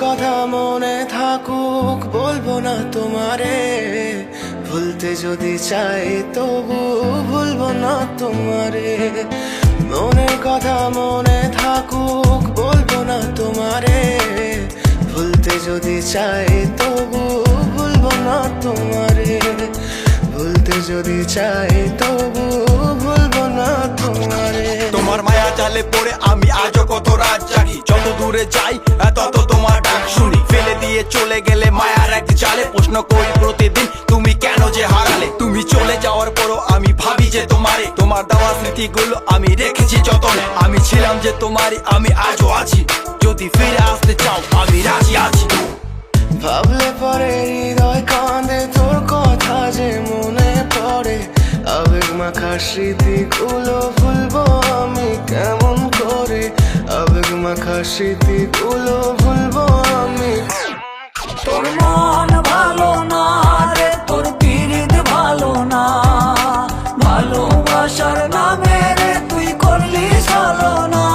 কথা মনে থাকুক, বলব না তোমারে। ভুলতে যদি চাই, তবু ভুলবো না তোমারে। মনে কথা মনে থাকুক, বলব না তোমারে। ভুলতে যদি চাই, তবু ভুলবো না তোমারে। ভুলতে যদি চাই, তবু ভুলবো না তোমারে। তোমার মায়া চালে পড়ে আমি আজও কত রাজ্য যত দূরে যাই তত তোমার ডাক শুনি। ফেলে দিয়ে চলে গেলে মায়ার এক জালে প্রশ্ন করি প্রতিদিন, তুমি কেন যে হারালে? তুমি চলে যাওয়ার পরও আমি ভাবি যে তোমারে, তোমার দেওয়া স্মৃতিগুলো আমি রেখেছি যতনে। আমি ছিলাম যে তোমারই, আমি আজও আছি। যদি ফিরে আসতে চাও, আমি রাজি আছি। ভাবলে পরে হৃদয় কাঁদে, তোর কথা যে মনে পড়ে। আবেগ মাখা স্মৃতিগুলো ভুলবো মাখা স্মৃতিগুলো ভুলবো আমি। তোর মন ভালো না রে, তোর পিরিত ভালো না। ভালোবাসার নামে রে, তুই করলি চলো না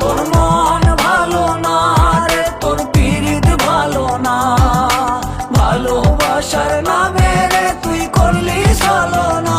তোর মন ভালো না রে, তোর পিরিত ভালো না। ভালোবাসার নামে রে, তুই করলি চলো না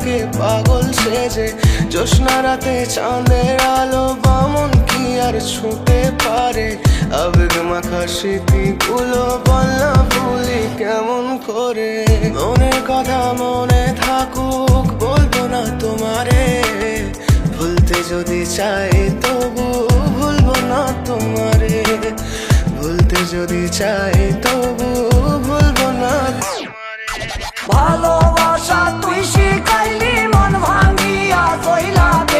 থেকে পাগল সেজে। জোসনা রাতে চাঁদের আলো বামন কি আর ছুটে পারে? আবেগ মাখা স্মৃতি গুলো বললা ভুলি কেমন করে? মনের কথা মনে থাকুক, বলব না তোমারে। ভুলতে যদি চাই তবু ভুলবো না তোমারে। ভুলতে যদি চাই তবু love.